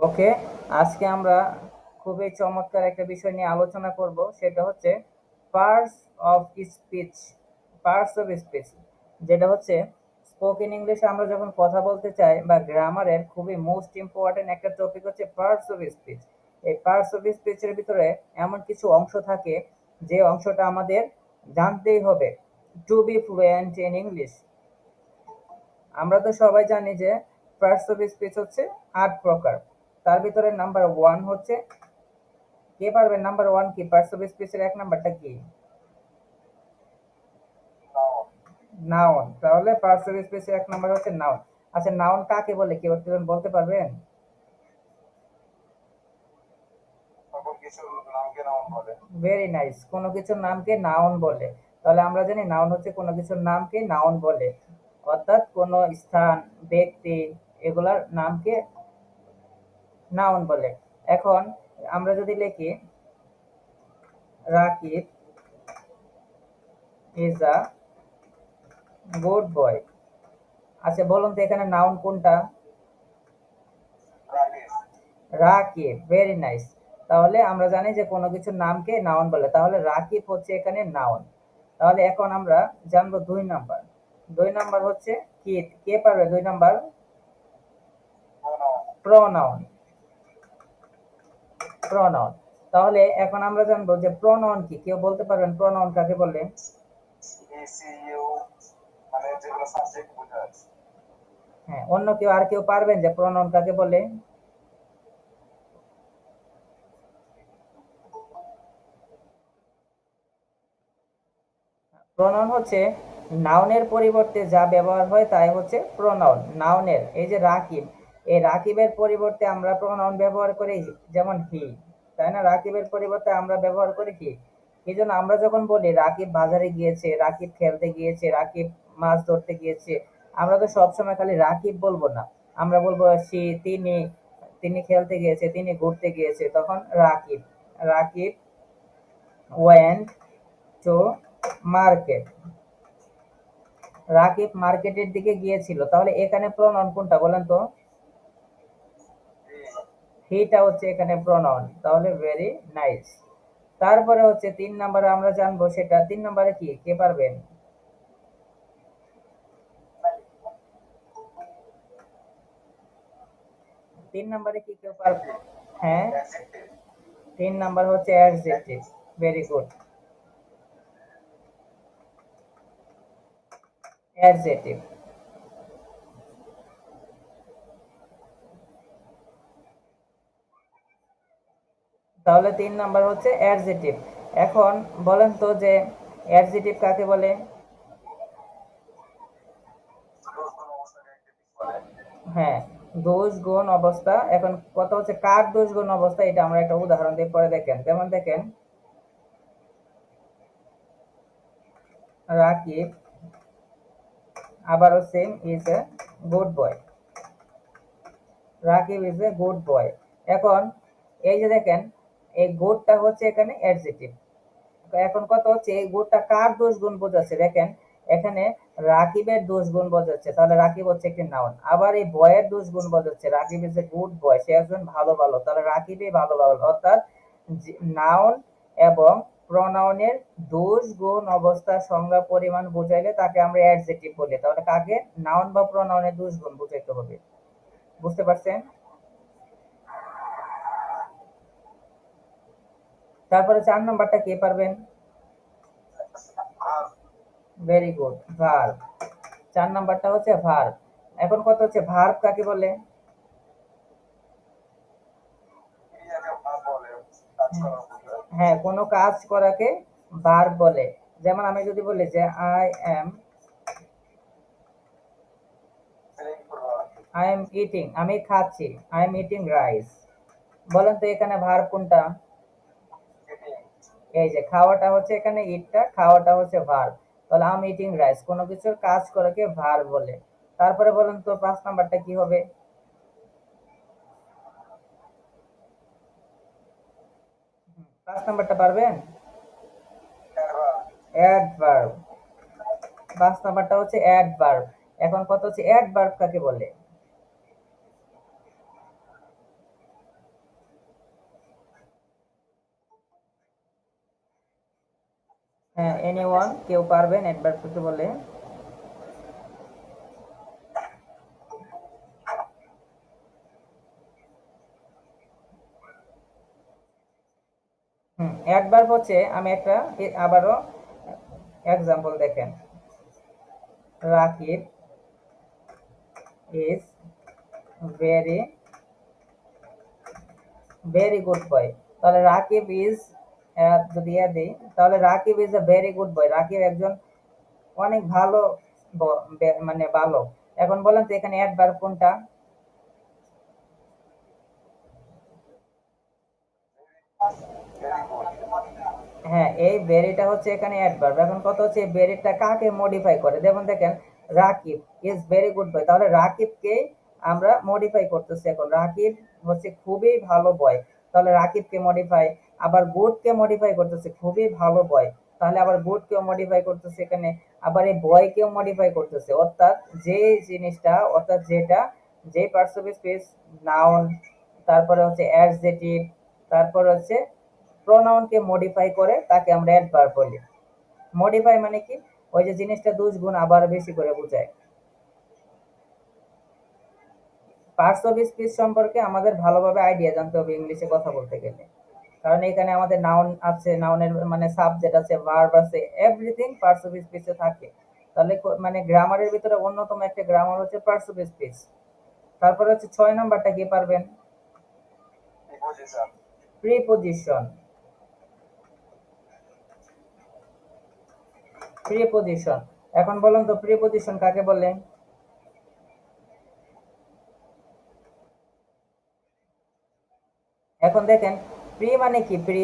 ওকে, আজকে আমরা খুবই চমৎকার একটা বিষয় নিয়ে আলোচনা করব, সেটা হচ্ছে parts of speech parts of speech যেটা হচ্ছে স্পোকেন ইংলিশে আমরা যখন কথা বলতে চাই বা গ্রামারের খুবই মোস্ট ইম্পর্টেন্ট একটা টপিক হচ্ছে পার্টস অফ স্পিচ এই পার্টস অফ স্পিচের ভিতরে এমন কিছু অংশ থাকে, যে অংশটা আমাদের জানতেই হবে to be fluent in English আমরা তো সবাই জানি যে পার্টস অফ স্পিচ হচ্ছে আট প্রকার। তার ভিতরে নাম্বার ওয়ান হচ্ছে কে পারবে নাম্বার ওয়ান কি? পার্টস অফ স্পিচের এক নাম্বারটা কি? নাউন তাহলে পার্টস অফ স্পিচের এক নাম্বার হচ্ছে নাউন আচ্ছা নাউন কাকে বলে? কেউ একজন বলতে পারবেন? নামকে নাউন বলে। ভেরি নাইস কোনো কিছুর নামকে নাউন বলে। তাহলে আমরা জানি নাউন হচ্ছে কোনো কিছুর নামকে নাউন বলে। অর্থাৎ কোনো স্থান ব্যক্তি এগুলার নামকে নাউন বলে। এখন আমরা যদি লিখি Rakib is a good boy আচ্ছা বলুন তো এখানে নাউন কোনটা? রাকিব ভেরি নাইস তাহলে আমরা জানি যে কোনো কিছুর নামকে নাউন বলে। তাহলে রাকিব হচ্ছে এখানে নাউন। তাহলে এখন আমরা জানব দুই নাম্বার। দুই নাম্বার হচ্ছে কি? কে পারবে? দুই নাম্বার? প্রোনাউন প্রোনাউন তাহলে এখন আমরা জানব যে প্রোনাউন কি? কেউ বলতে পারবেন প্রোনাউন কাকে বলে ইসিইউ মানে হ্যাঁ অন্য কেউ আর কেউ পারবেন যে প্রোনাউন কাকে বলে প্রোনাউন হচ্ছে নাউনের পরিবর্তে যা ব্যবহার হয় তাই হচ্ছে প্রোনাউন নাউনের এই যে রাকিব এই রাকিবের পরিবর্তে আমরা প্রোনাউন ব্যবহার করি, যেমন হি, তাই না? রাকিবের পরিবর্তে আমরা ব্যবহার করি কি? এই জন্য আমরা যখন বলি, রাকিব বাজারে গিয়েছে, রাকিব খেলতে গিয়েছে, রাকিব মাছ ধরতে গিয়েছে, আমরা তো সবসময় খালি রাকিব বলব না। আমরা বলব, সে, তিনি তিনি খেলতে গিয়েছে, তিনি ঘুরতে গিয়েছে। তখন Rakib Rakib went to market Rakib মার্কেটের দিকে গিয়েছিল। তাহলে এখানে প্রনাউন কোনটা বলেন তো? হিটা হচ্ছে এখানে প্রনাউন তাহলে ভেরি নাইস তারপরে হচ্ছে তিন নম্বরে আমরা জানব সেটা, তিন নম্বরে কি? কে পারবেন? তিন নম্বরে কি কেউ পারবে? হ্যাঁ? তিন নাম্বার হচ্ছে অ্যাডজেক্টিভ ভেরি গুড অ্যাডজেক্টিভ তাহলে তিন নাম্বার হচ্ছে অ্যাডজেক্টিভ এখন বলেন তো যে অ্যাডজেক্টিভ কাকে বলে? হ্যাঁ দোষ গুণ অবস্থা। এখন কত হচ্ছে কার দোষ গুণ অবস্থা, এটা আমরা একটা উদাহরণ দিয়ে পরে দেখেন। যেমন দেখেন, রাকিব আবারও same is a good boy Rakib is a good boy এখন এই যে দেখেন এই গুডটা হচ্ছে এখানে অ্যাডজেক্টিভ এখন কত হচ্ছে? এই গুণটা কার দোষ গুণ বোঝাচ্ছে? দেখেন, এখানে রাকিবের দোষ গুণ বোঝাচ্ছে। তাহলে রাকিব হচ্ছে একটি নাউন আবার এই বয়ের দোষ গুণ বোঝাচ্ছে। Rakib is a good boy সে একজন ভালো ভালো। তাহলে রাকিবই ভালো ভালো। অর্থাৎ নাউন এবং প্রনাউনের দোষ গুণ অবস্থা সংজ্ঞা পরিমাণ বোঝাইলে তাকে আমরা অ্যাডজেক্টিভ বলি। তাহলে কাকে? নাউন বা প্রনাউনের দোষ গুণ বুঝাইতে হবে। বুঝতে পারছেন? তারপরে চার নাম্বারটা কে পারবেন? Very good verb. চার নাম্বারটা হচ্ছে ভার্ব। এখন কত হচ্ছে? ভার্ব কাকে বলে? হ্যাঁ কোনো কাজ করাকে ভার্ব বলে। যেমন আমি যদি বলি যে I am I am eating আমি খাচ্ছি আই এম ইটিং রাইস বলেন তো এখানে ভার্ব কোনটা? এই যে খাওয়াটা হচ্ছে এখানে ইটটা, খাওয়াটা হচ্ছে ভার্ব তাহলে আম ইটিং রাইস কোনো কিছুর কাজ করাকে ভার্ব বলে। তারপরে বলেন তো পাঁচ নাম্বারটা কি হবে? পাঁচ নাম্বারটা পারবেন? অ্যাডভার্ব পাঁচ নাম্বারটা হচ্ছে অ্যাডভার্ব এখন কত হচ্ছে? অ্যাডভার্ব কাকে বলে? এনিওয়ান কেউ পারবেন করতে বলে অ্যাডভার্ব হচ্ছে আমি একটা আবারও এক্সাম্পল দেখেন। Rakib is very very good boy তাহলে রাকিব ইজ যদি ইয়ে দিই, তাহলে Rakib is a very good boy Rakib একজন অনেক ভালো মানে ভালো এখন বলেন তো এখানে অ্যাডভার্ব কোনটা? হ্যাঁ এই বেরিটা হচ্ছে এখানে অ্যাডভার্ব এখন কত হচ্ছে? এই বেরিটা কাকে মডিফাই করে? যেমন দেখেন, Rakib is very good boy তাহলে রাকিবকে আমরা মডিফাই করতেছি এখন। রাকিব হচ্ছে খুবই ভালো বয় তাহলে রাকিবকে মডিফাই আবার গুডকে মডিফাই করতেছে, খুবই ভালো বয় তাহলে আবার গুডকেও মডিফাই করতেছে এখানে, আবার এই বয়কেও মডিফাই করতেছে। অর্থাৎ যে জিনিসটা, অর্থাৎ যেটা, যে পার্টস অফ স্পিচ নাউন তারপরে হচ্ছে অ্যাডজেটিভ তারপরে হচ্ছে প্রোনাউনকে মডিফাই করে তাকে আমরা অ্যাডভার্ব বলি। মডিফাই মানে কি? ওই যে জিনিসটা দুষ গুণ আবার বেশি করে বোঝায়। পার্টস অফ স্পিচ সম্পর্কে আমাদের ভালোভাবে আইডিয়া জানতে হবে ইংলিশে কথা বলতে গেলে। কারণ এখানে আমাদের নাউন আছে নাউনের মানে সাবজেক্ট আছে ভার্ব আছে এভরিথিং পার্টস অফ স্পিচে থাকে। তাহলে মানে গ্রামারের ভিতরে অন্যতম একটা গ্রামার হচ্ছে পার্টস অফ স্পিচ তারপরে হচ্ছে ছয় নাম্বারটা কি পারবেন. প্রিপোজিশন প্রিপোজিশন এখন বলুন তো প্রিপোজিশন কাকে বলে? এখন দেখেন প্রি মানে কি প্রি?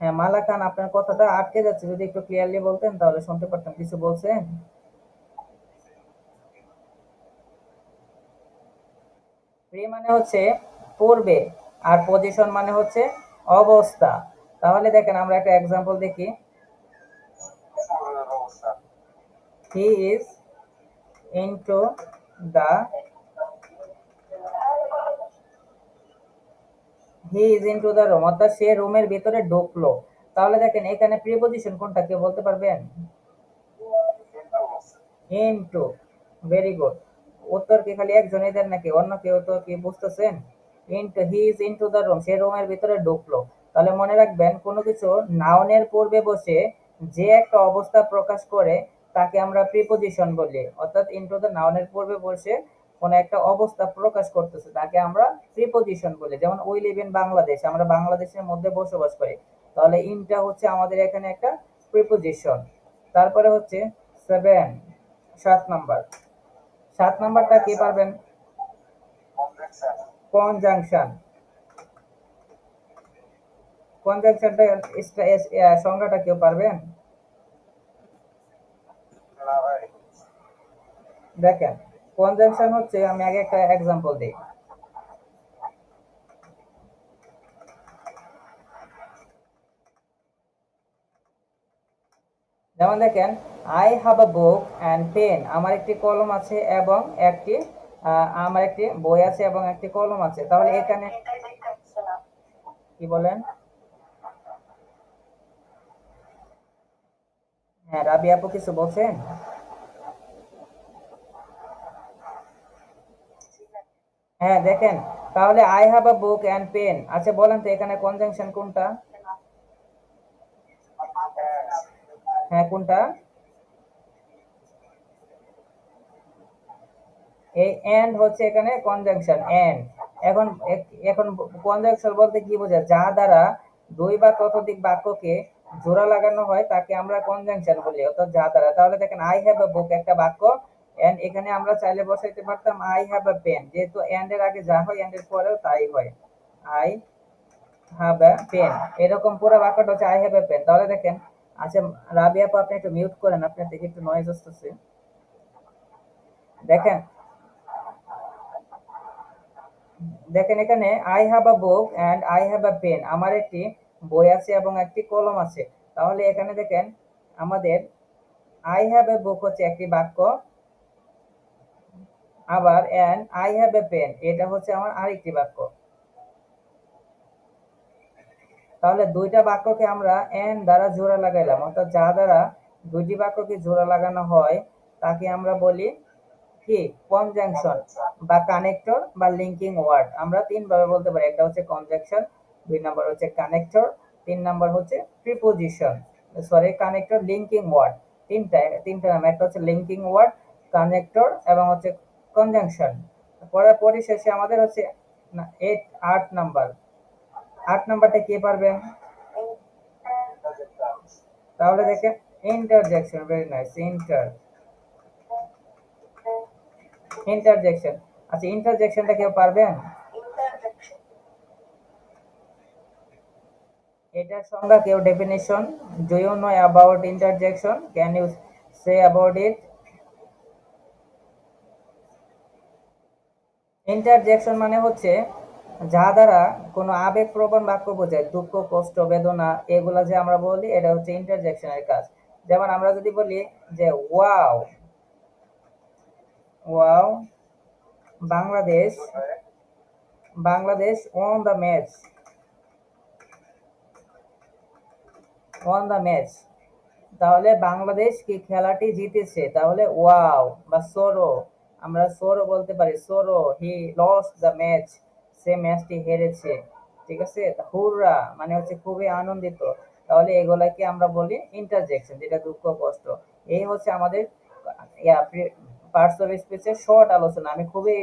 হ্যাঁ মালা খান, আপনার কথাটা আটকে যাচ্ছে। যদি একটু ক্লিয়ারলি বলতেন, তাহলে শুনতে পারতাম। কিছু বলছেন? প্রি মানে হচ্ছে পূর্বে আর পজিশন মানে হচ্ছে অবস্থা। তাহলে দেখেন, আমরা একটা এক্সাম্পল দেখি পূর্বের অবস্থা। He is into the he is into the room অর্থাৎ সে রুমের ভিতরে ঢুকলো। তাহলে দেখেন, এখানে প্রিপোজিশন কোনটা কেউ বলতে পারবেন? Into. ইনটু ভেরি গুড উত্তর কি খালি একজনই দেন নাকি? অন্য কেউ তো কি বুঝতেছেন? Into he is into the room সে রুমের ভিতরে ঢুকলো। তাহলে মনে রাখবেন, কোনো কিছু নাউনের পূর্বে বসে যে একটা অবস্থা প্রকাশ করে তাকে আমরা প্রিপোজিশন বলি। অর্থাৎ ইনটু দ্য নাউনের পূর্বে বসে কোনো একটা অবস্থা প্রকাশ করতেছে, তাকে আমরা প্রিপোজিশন বলি। যেমন উই লিভ ইন বাংলাদেশ আমরা বাংলাদেশের মধ্যে বসবাস করি। তাহলে ইনটা হচ্ছে আমাদের এখানে একটা প্রিপোজিশন তারপরে হচ্ছে সেভেন সাত নাম্বার। সাত নাম্বারটা কি পারবেন? কনজাংশন কনজাংশনটা সংজ্ঞাটা কেউ পারবেন। দেখেন কনজাংশন হচ্ছে, আমি আগে একটা এক্সাম্পল দিই। যেমন দেখেন I have a book and pen আমার একটি কলম আছে এবং একটি আমার একটি বই আছে এবং একটি কলম আছে। তাহলে এখানে কি বলেন? হ্যাঁ রাবি আপু কিছু বলছেন? হ্যাঁ দেখেন। তাহলে I have a book and pen আচ্ছা বলেন তো এখানে কনজাংশন কোনটা? হ্যাঁ কোনটা? এই এন্ড হচ্ছে এখানে কনজাংশন এন্ড এখন এখন কনজাংশন বলতে কি বোঝায়? যা দ্বারা দুই বা ততোধিক বাক্যকে জোড়া লাগানো হয়, তাকে আমরা কনজাংশন বলি, অর্থাৎ যা দ্বারা। তাহলে দেখেন আই হ্যাভ আ বুক একটা বাক্য এন্ড এখানে আমরা চাইলে বসাইতে পারতাম আই হ্যাভ এ পেন যেহেতু এন্ড এর আগে যা হয় এন্ড এর পরেও তাই হয়। আই হ্যাভ এ পেন এরকম পুরো বাক্যটা হচ্ছে আই হ্যাভ এ পেন তাহলে দেখেন আচ্ছা রাবিয়া আপু, আপনি একটু মিউট করেন, আপনার থেকে একটু নয়েজ আসতেছে। দেখেন দেখেন এখানে I have a book and I have a pen আমার একটি বই আছে এবং একটি কলম আছে। তাহলে এখানে দেখেন, আমাদের আই হ্যাভ এ বুক হচ্ছে একটি বাক্য। আবার and I have a pen এটা হচ্ছে আমার আরেকটি বাক্য। তাহলে দুইটা বাক্যকে আমরা এন্ড দ্বারা জোড়া লাগাইলাম। অর্থাৎ যা দ্বারা দুইটি বাক্যকে জোড়া লাগানো হয়, তাকে আমরা বলি কি? কনজাংশন বা কানেক্টর বা লিঙ্কিং ওয়ার্ড আমরা তিন ভাবে বলতে পারি। একটা হচ্ছে কনজাংশন দুই নাম্বার হচ্ছে কানেক্টর তিন নাম্বার হচ্ছে preposition sorry connector linking word তিনটা তিনটা নাম। একটা হচ্ছে লিঙ্কিং ওয়ার্ড কানেক্টর এবং হচ্ছে কনজাংশন পরে পরিশেষে আমাদের হচ্ছে এইট আট নাম্বার আট নাম্বারটা কে পারবেন তাহলে দেখেন interjection very nice inter interjection আচ্ছা ইন্টারজেকশনটা কেউ পারবেন এটার সংজ্ঞা কেউ definition do you about interjection can you say about it interjection মানে হচ্ছে যা দ্বারা কোনো আবেগপ্রবণ বাক্য বোঝায়, দুঃখ, কষ্ট, বেদনা, এগুলা যে আমরা বলি, এটা হচ্ছে ইন্টারজেকশনের কাজ। যেমন আমরা যদি বলি যে, wow. Wow, Bangladesh Bangladesh on the match on the match তাহলে বাংলাদেশ কি খেলাটি জিতেছে? তাহলে ওয়াও বা সোরো। আমরা সোরো বলতে পারি, sorrow, he lost the match সে ম্যাচটি হেরেছে, ঠিক আছে? হুররা মানে হচ্ছে খুবই আনন্দিত। তাহলে এগুলাকে আমরা বলি ইন্টারজেকশন যেটা দুঃখ, কষ্ট। এই হচ্ছে আমাদের পার্টস অফ স্পিচের শর্ট আলোচনা। আমি খুবই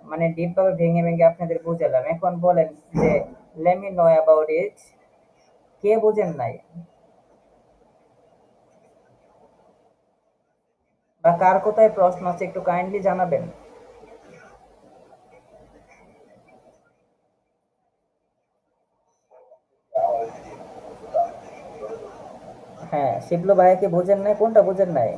মানে ডিপ ভাবে ভেঙে ভেঙে আপনাদের বুঝালাম। এখন বলেন যে let me know about it কে বুঝেন নাই? বা কার কোথায় প্রশ্ন আছে একটু কাইন্ডলি জানাবেন? হ্যাঁ শিবলু ভাইয়াকে বুঝেন নাই, কোনটা বুঝেন নাই?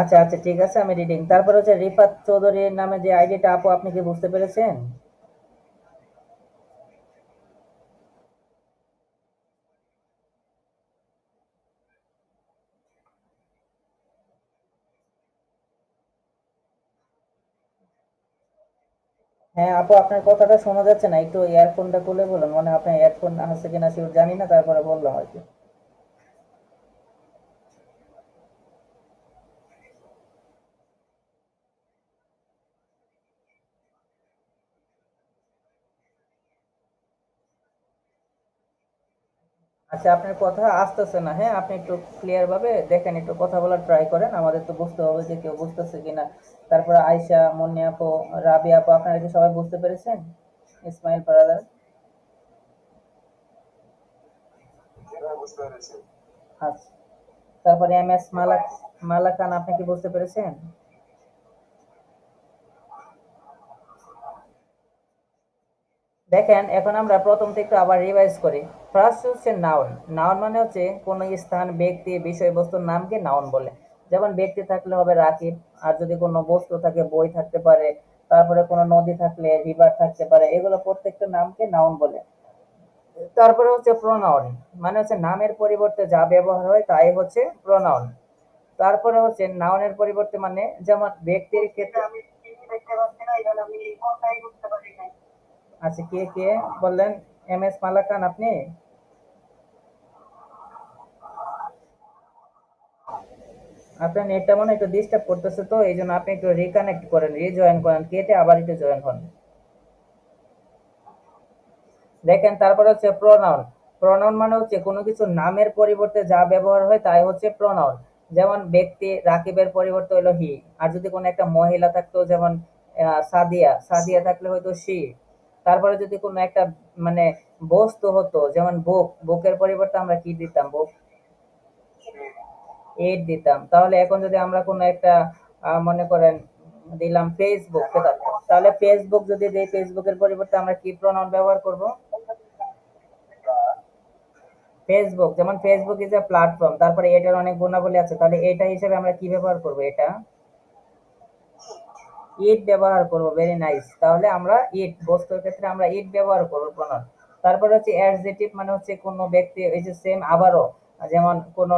আচ্ছা আচ্ছা ঠিক আছে, আমি রিডিং তারপর হচ্ছে রিফাত চৌধুরীর নামে যে আইডিটা আপু, আপনি কি বুঝতে পেরেছেন? হ্যাঁ আপু, আপনার কথাটা শোনা যাচ্ছে না। একটু ইয়ারফোনটা খুলে বলুন। মানে আপনার ইয়ারফোন আছে কিনা সেটা জানি না, তারপরে বললাম আর কি আচ্ছা আপনার কথা আসতেছে না হ্যাঁ? আপনি একটু ক্লিয়ার ভাবে দেখেন একটু কথা বলার ট্রাই করেন। আমাদের তো বুঝতে হবে যে কেউ বুঝতেছে কিনা। তারপরে আয়শা মুন্নি আপু রাবি আপু আপনারা কি সবাই বুঝতে পেরেছেন? ইসমাইল ব্রাদার পেরেছি। আচ্ছা। তারপরে এম এস মালাক মালাকান আপনি কি বুঝতে পেরেছেন? দেখেন, এখন আমরা প্রথম থেকে আবার রিভাইজ করি। ফার্স্ট হচ্ছে নাউন নাউন মানে হচ্ছে কোনো স্থান, ব্যক্তি, বিষয়বস্তুর নামকে নাউন বলে। যেমন ব্যক্তি থাকলে হবে রাকিব, আর যদি কোনো বস্তু থাকে, বই থাকতে পারে, তারপরে কোনো নদী থাকলে রিভার থাকতে পারে, এগুলো প্রত্যেকটা নামকে নাউন বলে। তারপরে হচ্ছে প্রোনাউন মানে হচ্ছে নামের পরিবর্তে যা ব্যবহার হয় তাই হচ্ছে প্রোনাউন তারপরে হচ্ছে নাউনের পরিবর্তে মানে যেমন ব্যক্তির ক্ষেত্রে আমি দেখতে পাচ্ছি না আমি বুঝতে পারি না আচ্ছা কে কে বললেন এম এস মালাকান আপনি আপনার নেটটা মনে একটু ডিস্টার্ব করতেছে তো এই জন্য আপনি একটু রিকানেক্ট করেন রিজয়েন করেন, কেটে আবার একটু জয়েন হন। দেখেন, তারপর হচ্ছে প্রোনাউন প্রোনাউন মানে হচ্ছে কোনো কিছু নামের পরিবর্তে যা ব্যবহার হয় তাই হচ্ছে প্রোনাউন যেমন ব্যক্তি রাকিবের পরিবর্তে হলো হি আর যদি কোনো একটা মহিলা থাকতো, যেমন সাদিয়া। সাদিয়া থাকলে হয়তো সি তারপরে যদি কোনো একটা মানে বস্তু হতো, যেমন বুক, বুকের পরিবর্তে আমরা কি দিতাম বুক? এড দিতাম। তাহলে এখন যদি আমরা কোনো একটা মনে করেন, দিলাম ফেসবুক তাহলে ফেসবুক যদি দিই ফেসবুকের পরিবর্তে আমরা কি প্রোনাউন ব্যবহার করব? ফেসবুক যেমন ফেসবুক ইজ এ প্ল্যাটফর্ম তারপরে এটার অনেক গুণাবলী আছে, তাহলে এটা হিসেবে আমরা কি ব্যবহার করব এটা? ইট ব্যবহার করব ভেরি নাইস তাহলে আমরা ইট বস্তুর ক্ষেত্রে আমরা ইট ব্যবহার করব প্রণন তারপরে হচ্ছে অ্যাডজেটিভ মানে হচ্ছে কোনো ব্যক্তি, এই যে সেম আবারও, যেমন কোনো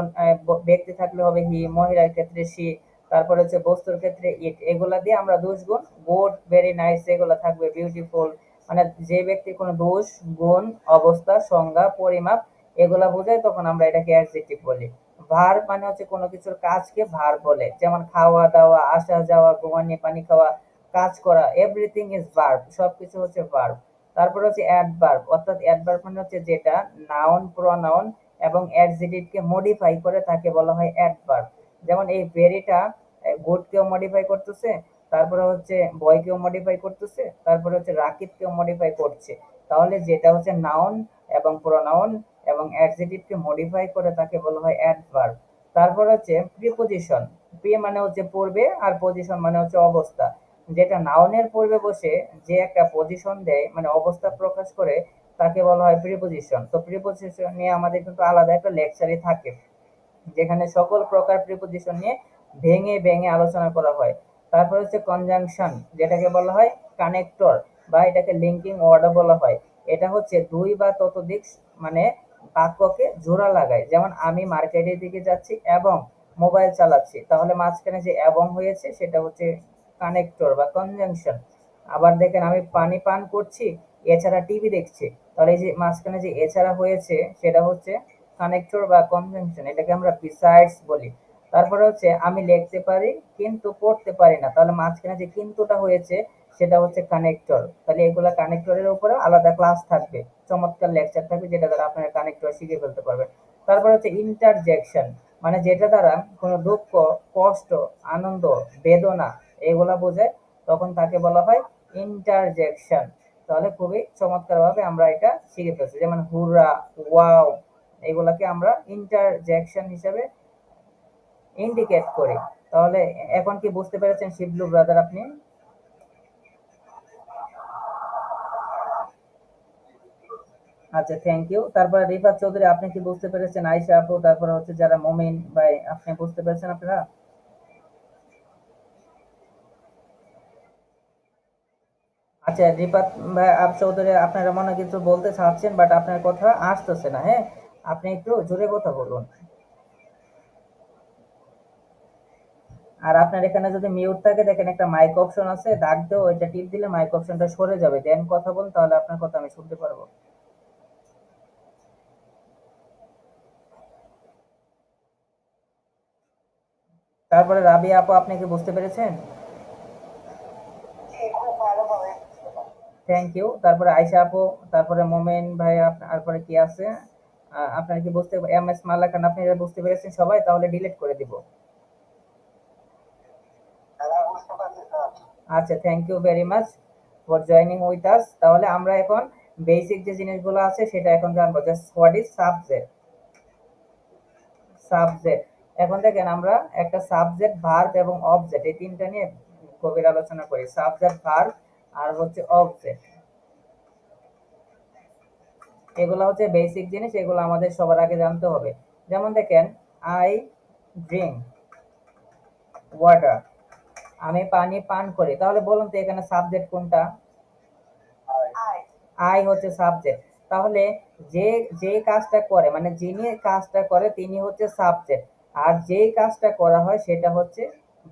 ব্যক্তি থাকলে হবে হি মহিলার ক্ষেত্রে সি তারপরে হচ্ছে বস্তুর ক্ষেত্রে ইট এগুলা দিয়ে আমরা দোষ গুণ গুড ভেরি নাইস এগুলো থাকবে বিউটিফুল মানে যে ব্যক্তি কোনো দোষ, গুণ, অবস্থা, সংজ্ঞা, পরিমাপ, এগুলা বোঝায় তখন আমরা এটাকে অ্যাডজেক্টিভ বলি। ভার মানে হচ্ছে কোনো কিছুর কাজকে ভার বলে। যেমন খাওয়া দাওয়া, আসা যাওয়া, ঘুমানি, পানি খাওয়া, কাজ করা এভরিথিং ইজ ভার্ব সবকিছু হচ্ছে ভার্ব তারপর হচ্ছে অ্যাডভার্ব অর্থাৎ অ্যাডভার্ব মানে হচ্ছে যেটা নাউন প্রোনাউন এবং অ্যাডজেক্টিভকে মডিফাই করে তাকে বলা হয় অ্যাডভার্ব যেমন এই ভেরিটা গুডকেও মডিফাই করতেছে, তারপরে হচ্ছে বয়কেও মডিফাই করতেছে, তারপরে হচ্ছে রাকিবকেও মডিফাই করছে। তাহলে যেটা হচ্ছে নাউন এবং প্রোনাউন এবং অ্যাডজেক্টিভকে মডিফাই করে তাকে বলা হয় অ্যাডভার্ব তারপর হচ্ছে প্রিপোজিশন প্রি মানে হচ্ছে পূর্বে আর পজিশন মানে হচ্ছে অবস্থা। যেটা নাউনের পূর্বে বসে যে একটা পজিশন দেয় মানে অবস্থা প্রকাশ করে, তাকে বলা হয় প্রিপোজিশন তো প্রিপোজিশন নিয়ে আমাদের কিন্তু আলাদা একটা লেকচারই থাকে, যেখানে সকল প্রকার প্রিপোজিশন নিয়ে ভেঙে ভেঙে আলোচনা করা হয়। তারপর হচ্ছে কনজাংশন যেটাকে বলা হয় কানেক্টর বা এটাকে লিঙ্কিং ওয়ার্ডও বলা হয়। এটা হচ্ছে দুই বা ততোধিক মানে বাক্যকে জোড়া লাগায়। যেমন, আমি মার্কেটের দিকে যাচ্ছি এবং মোবাইল চালাচ্ছি। তাহলে মাঝখানে যে এবং হয়েছে, সেটা হচ্ছে কানেক্টর বা কনজাংশন আবার দেখেন, আমি পানি পান করছি, এছাড়া টিভি দেখছি। তাহলে এই যে মাঝখানে যে এছাড়া হয়েছে, সেটা হচ্ছে কানেক্টর বা কনজাংশন এটাকে আমরা বিসাইডস বলি। তারপরে হচ্ছে, আমি লিখতে পারি, কিন্তু পড়তে পারি না। তাহলে মাঝখানে যে কিন্তুটা হয়েছে সেটা হচ্ছে কানেক্টর তাহলে এগুলা কানেক্টরের উপরে আলাদা ক্লাস থাকবে, চমৎকার লেকচার থাকবে যেটা দ্বারা আপনারা কানেক্টর শিখে ফেলতে পারবেন। তারপর হচ্ছে ইন্টারজেকশন মানে যেটা দ্বারা কোনো দুঃখ, কষ্ট, আনন্দ, বেদনা এগুলা বোঝায়, তখন তাকে বলা হয় ইন্টারজেকশন তাহলে খুবই চমৎকারভাবে আমরা এটা শিখে ফেলছি। যেমন হুরা ওয়াও, এগুলাকে আমরা ইন্টারজেকশন হিসাবে ইন্ডিকেট করি। তাহলে এখন কি বুঝতে পেরেছেন শিবলু ব্রাদার আপনি? আচ্ছা থ্যাংক ইউ তারপরে রিফাত চৌধুরী, আপনি কি বুঝতে পেরেছেন? আয়শা আপু, তারপরে হচ্ছে যারা মোমিন ভাই, আপনি বুঝতে পেরেছেন আপনারা? আচ্ছা রিফাত ভাই, আপ চৌধুরী, আপনারা মনে কিছু বলতে চাচ্ছেন বাট আপনার কথা আসতেছে না হ্যাঁ? আপনি একটু জোরে কথা বলুন। আর আপনার এখানে যদি মিউট থাকে, দেখেন একটা মাইক অপশন আছে ডাক দেও ওইটা টিপ দিলে মাইক অপশনটা সরে যাবে। দেন কথা বলুন, তাহলে আপনার কথা আমি শুনতে পারব। তারপরে রাবিয়া আপু আপনি কি বুঝতে পেরেছেন? থ্যাংক ইউ তারপরে আয়শা আপু তারপরে মোমেন ভাই তারপরে কি আছে? আপনারা কি বুঝতে এম এস মালাকান আপনি বুঝতে পেরেছেন সবাই তাহলে ডিলিট করে দিব। হ্যাঁ আচ্ছা thank you very much for joining with us তাহলে আমরা এখন বেসিক যে জিনিসগুলো আছে সেটা এখন জানব। যে হোয়াট ইজ সাবজেক্ট সাবজেক্ট এখন দেখেন আমরা একটা সাবজেক্ট ভার্ব এবং অবজেক্ট এই তিনটা নিয়ে গভীর আলোচনা করি। সাবজেক্ট ভার্ব আর হচ্ছে অবজেক্ট এগুলো হচ্ছে বেসিক জিনিস, এগুলো আমাদের সবার আগে জানতে হবে। যেমন দেখেন আই ড্রিঙ্ক ওয়াটার আমি পানি পান করি। তাহলে বলুন তো এখানে সাবজেক্ট কোনটা? আই হচ্ছে সাবজেক্ট তাহলে যে যে কাজটা করে মানে যিনি কাজটা করে, তিনি হচ্ছে সাবজেক্ট আর যেই কাজটা করা হয় সেটা হচ্ছে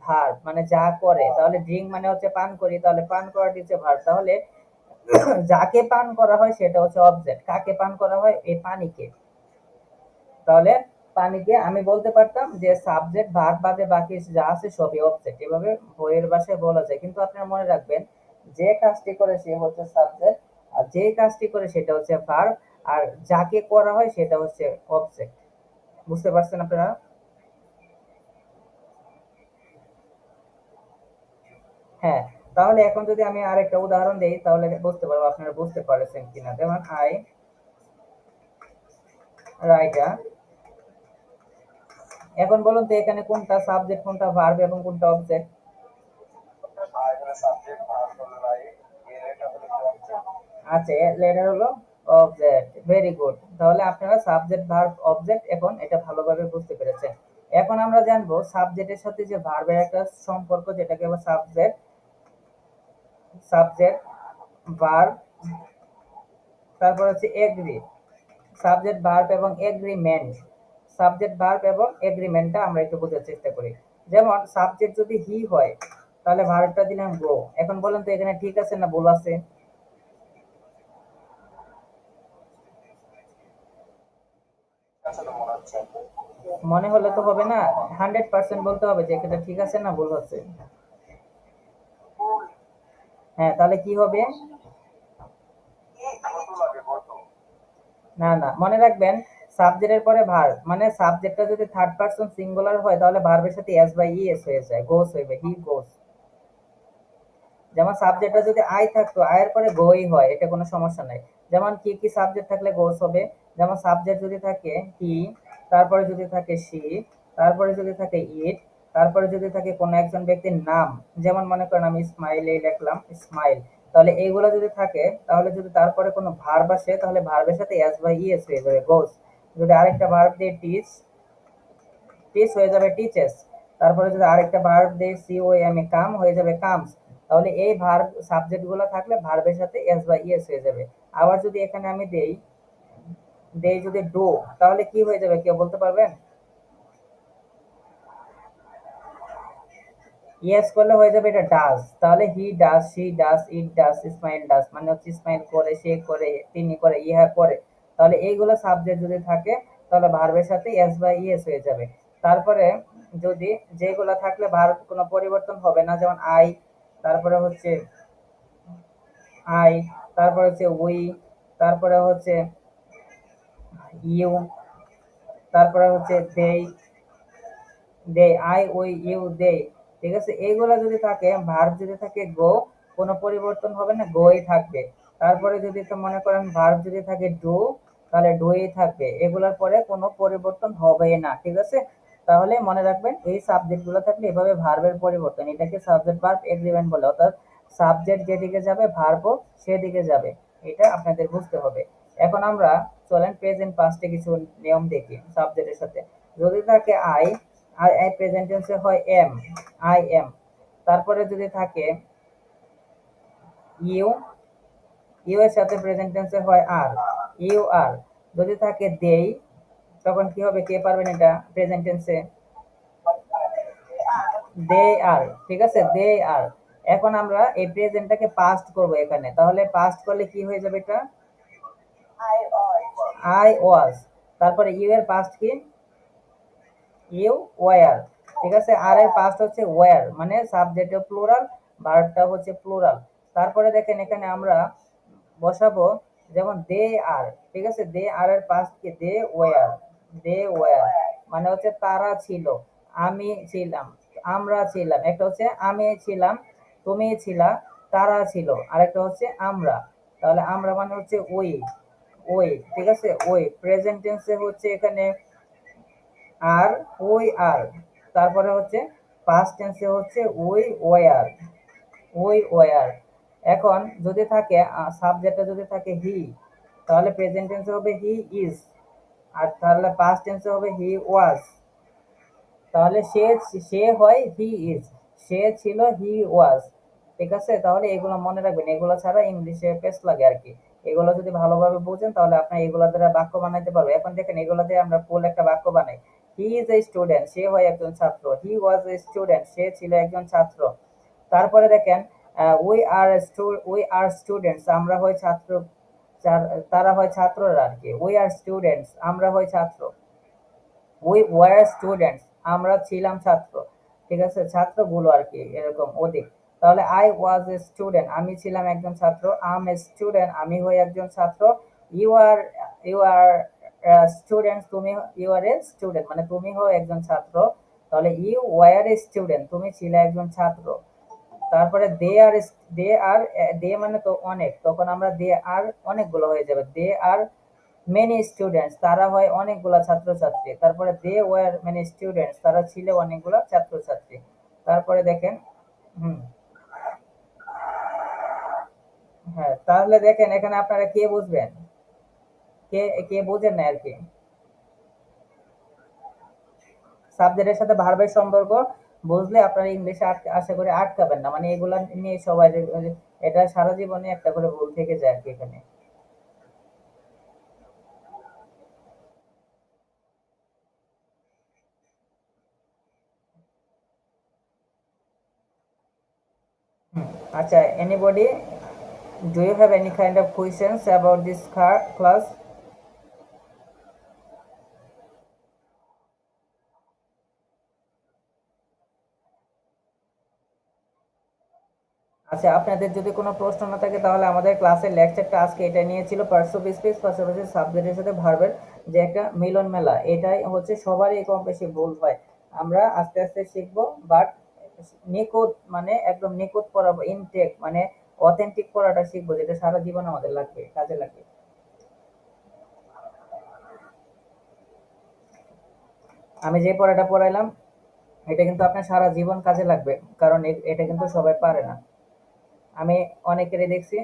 ভার্ব মানে যা করে। তাহলে ড্রিঙ্ক মানে হচ্ছে পান করি, তাহলে পান করাটি হচ্ছে ভার্ব তাহলে যাকে পান করা হয় সেটা হচ্ছে অবজেক্ট কাকে পান করা হয়? এই পানিকে। তাহলে পানিকে আমি বলতে পারতাম যে সাবজেক্ট ভার্ব বাদে বাকি যা আছে সবই অবজেক্ট এভাবে বইয়ের ভাষায় বলা যায়। কিন্তু আপনারা মনে রাখবেন, যে কাজটি করে সে হচ্ছে সাবজেক্ট আর যে কাজটি করে সেটা হচ্ছে ভার্ব আর যাকে করা হয় সেটা হচ্ছে অবজেক্ট বুঝতে পারছেন আপনারা? হ্যাঁ তাহলে এখন যদি আমি আরেকটা উদাহরণ দেই, তাহলে বুঝতে পারব আপনারা বুঝতে পারছেন কিনা। যেমন আই রাইটা এখন বলুন তো এখানে কোনটা সাবজেক্ট কোনটা ভার্ব এবং কোনটা অবজেক্ট আচ্ছা লেটার হলো অবজেক্ট ভেরি গুড তাহলে আপনারা সাবজেক্ট ভার্ব অবজেক্ট এখন এটা ভালোভাবে বুঝতে পেরেছেন। এখন আমরা জানব সাবজেক্টের সাথে যে ভার্বের একটা সম্পর্ক, যেটাকে সাবজেক্ট সাবজেক্ট ভার্ব তারপর হচ্ছে এগ্রি সাবজেক্ট ভার্ব এবং এগ্রিমেন্ট সাবজেক্ট ভার্ব এবং এগ্রিমেন্টটা আমরা একটু বোঝার চেষ্টা করি। যেমন সাবজেক্ট যদি হি হয়, তাহলে ভার্বটা দিলাম গো এখন বলেন তো এখানে ঠিক আছে না ভুল আছে? মনে হলে তো হবে না। হান্ড্রেড পার্সেন্ট বলতে হবে যে এটা ঠিক আছে না ভুল হচ্ছে। হ্যাঁ তাহলে কি হবে? না না, মনে রাখবেন সাবজেক্টের পরে ভার্ব মানে সাবজেক্টটা যদি থার্ড পারসন সিঙ্গুলার হয়, তাহলে ভার্বের সাথে এস বাই ইএস হয়ে যায় গোস হইবে হি গোস যেমন সাবজেক্টটা যদি আই থাকতো আয়ের পরে গোই হয়, এটা কোনো সমস্যা নাই। যেমন কি কি সাবজেক্ট থাকলে গোস হবে? যেমন সাবজেক্ট যদি থাকে হি তারপরে যদি থাকে সি তারপরে যদি থাকে ইট তারপরে যদি থাকে কোনো একজন ব্যক্তির নাম, যেমন মনে করেন আমি স্মাইল এই লিখলাম স্মাইল তাহলে এইগুলো যদি থাকে, তাহলে যদি তারপরে কোনো ভার্ব আসে, তাহলে ভার্বের সাথে এস বাই ইএস হয়ে যাবে গোস যদি আরেকটা ভার্ব দিয়ে টিচ টিচ হয়ে যাবে টিচেস তারপরে যদি আরেকটা ভার্ব দিয়ে সি ও এম এ কাম হয়ে যাবে কামস তাহলে এই ভার্ব সাবজেক্টগুলো থাকলে ভার্বের সাথে এস বা ইএস হয়ে যাবে। আবার যদি এখানে আমি দেই দেই যদি ডু তাহলে কি হয়ে যাবে, কেউ বলতে পারবেন? ইয়েস করলে হয়ে যাবে এটা ডাস তাহলে he does she does it does Ismail does মানে হচ্ছে ইসমাইল করে, সে করে, তিনি করে, ইহা করে। তাহলে এইগুলো সাবজেক্ট যদি থাকে, তাহলে ভার্বের সাথে এস বা ইয়েস হয়ে যাবে। তারপরে যদি যেগুলো থাকলে ভার্ব কোনো পরিবর্তন হবে না, যেমন আই তারপরে হচ্ছে আই তারপরে হচ্ছে উই তারপরে হচ্ছে ইউ তারপরে হচ্ছে they they I we you they ঠিক আছে? এইগুলো যদি থাকে ভার্ব যদি থাকে গো কোনো পরিবর্তন হবে না গোই থাকবে। তারপরে যদি তো মনে করেন ভার্ব যদি থাকে ডু তাহলে ডুই থাকবে। এগুলোর পরে কোনো পরিবর্তন হবে না, ঠিক আছে? তাহলে মনে রাখবেন, এই সাবজেক্টগুলো থাকলে এভাবে ভার্বের পরিবর্তন, এটাকে সাবজেক্ট ভার্ব এগ্রিমেন্ট বলে, অর্থাৎ সাবজেক্ট যেদিকে যাবে ভার্বও সেদিকে যাবে। এটা আপনাদের বুঝতে হবে। এখন আমরা চলেন প্রেজেন্ট পাস্টে কিছু নিয়ম দেখি সাবজেক্টের সাথে। যদি থাকে আই আই আই প্রেজেন্ট টেন্সে হয় এম আই এম তারপরে যদি থাকে ইউ ইউ এর সাথে প্রেজেন্ট টেন্সে হয় আর ইউ আর যদি থাকে দেই তখন কি হবে? কে পারবেন এটা? প্রেজেন্ট টেন্সে দে আর ঠিক আছে? দে আর এখন আমরা এই প্রেজেন্টটাকে পাস্ট করব এখানে। তাহলে পাস্ট করলে কি হয়ে যাবে এটা? আই ওয়াজ তারপরে ইউ এর পাস্ট কি? ইউ ওয়ার, ঠিক আছে? আর এর পাস্ট হচ্ছে ওয়ার মানে সাবজেক্টের প্লুরাল ভার্বটা হচ্ছে প্লুরাল তারপরে দেখেন এখানে আমরা বসাবো যেমন দে আর ঠিক আছে? দে আর এর পাস্ট কি? দে ওয়ার দে ওয়ার মানে হচ্ছে তারা ছিল, আমি ছিলাম, আমরা ছিলাম। একটা হচ্ছে আমি ছিলাম, তুমি ছিলা, তারা ছিল, আরেকটা হচ্ছে আমরা। তাহলে আমরা মানে হচ্ছে ওই ওই ঠিক আছে? ওই প্রেজেন্ট টেন্সে হচ্ছে এখানে আর ওই আর। তারপরে হচ্ছে পাস্ট টেন্সে হচ্ছে ওই ওয়ার ওই ওয়ার। এখন যদি থাকে সাবজেক্টে যদি থাকে হি তাহলে প্রেজেন্ট টেন্সে হবে হি ইজ আর তাহলে পাস্ট টেন্সে হবে হি ওয়াজ তাহলে সে সে হয় হি ইজ সে ছিল হি ওয়াজ ঠিক আছে? তাহলে এগুলো মনে রাখবেন, এগুলো ছাড়া ইংলিশে পেস্ট লাগে আর কি। এগুলো যদি ভালোভাবে বুঝেন, তাহলে আপনার এগুলো দ্বারা বাক্য বানাইতে পারবে এখন দেখেন এগুলো দিয়ে আমরা ফুল একটা বাক্য বানাই। হি ইজ এ স্টুডেন্ট সে হয় একজন ছাত্র। হি ওয়াজ এ স্টুডেন্ট সে ছিল একজন ছাত্র। তারপরে দেখেন we are we are students আমরা হয় ছাত্র তারা হয় ছাত্ররা আর কি উই আর স্টুডেন্টস আমরা হয় ছাত্র। উই ওয়ার স্টুডেন্টস আমরা ছিলাম ছাত্র। ঠিক আছে? ছাত্রগুলো আর কি এরকম অধিক। তাহলে আই ওয়াজ এ স্টুডেন্ট আমি ছিলাম একজন ছাত্র। আম এ স্টুডেন্ট আমি হই একজন ছাত্র। You are you are student তুমি ইউ আর এ স্টুডেন্ট মানে তুমি হও একজন ছাত্র, তাহলে ইউ ওয়ার এ স্টুডেন্ট তুমি ছিলে একজন ছাত্র। তারপরে দে আর দে আর দে মানে তো অনেক, তখন আমরা দে আর অনেকগুলো হয়ে যাবে। দে আর মেনি স্টুডেন্টস তারা হয় অনেকগুলা ছাত্রছাত্রী। তারপরে দে ওয়ার মেনি স্টুডেন্টস তারা ছিল অনেকগুলা ছাত্রছাত্রী। তারপরে দেখেন, হুম। হ্যাঁ তাহলে দেখেন, এখানে আপনারা কে বুঝবেন? কে কে বোঝেন না আর কি। সাবজেক্টের সাথে ভার্বের সম্পর্ক বুঝলে আপনার ইংলিশে আশা করে আটকাবেন না। মানে এগুলা নিয়ে সবাই এটা সারা জীবনে একটা করে ভুল থেকে যায় আর কি এখানে। আচ্ছা anybody do you have any kind of questions about this class আচ্ছা আপনাদের যদি কোনো প্রশ্ন না থাকে, তাহলে আমাদের ক্লাসের লেকচারটা আজকে এটা নিয়ে ছিল পার্টস অফ স্পিচ পাশাপাশি সাবজেক্টের সাথে ভার্বের যে একটা মিলন মেলা, এটাই হচ্ছে সবারই কম বেশি ভুল হয়। আমরা আস্তে আস্তে শিখব বাট নিখুঁত মানে একদম নিখুঁত পড়াবো ইনটেক মানে অথেন্টিক পড়াটা শিখব, যেটা সারা জীবন আমাদের লাগবে, কাজে লাগবে। আমি যে পড়াটা পড়াইলাম, এটা কিন্তু আপনার সারা জীবন কাজে লাগবে, কারণ এটা কিন্তু সবাই পারে না। আমি অনেকেরই দেখছি।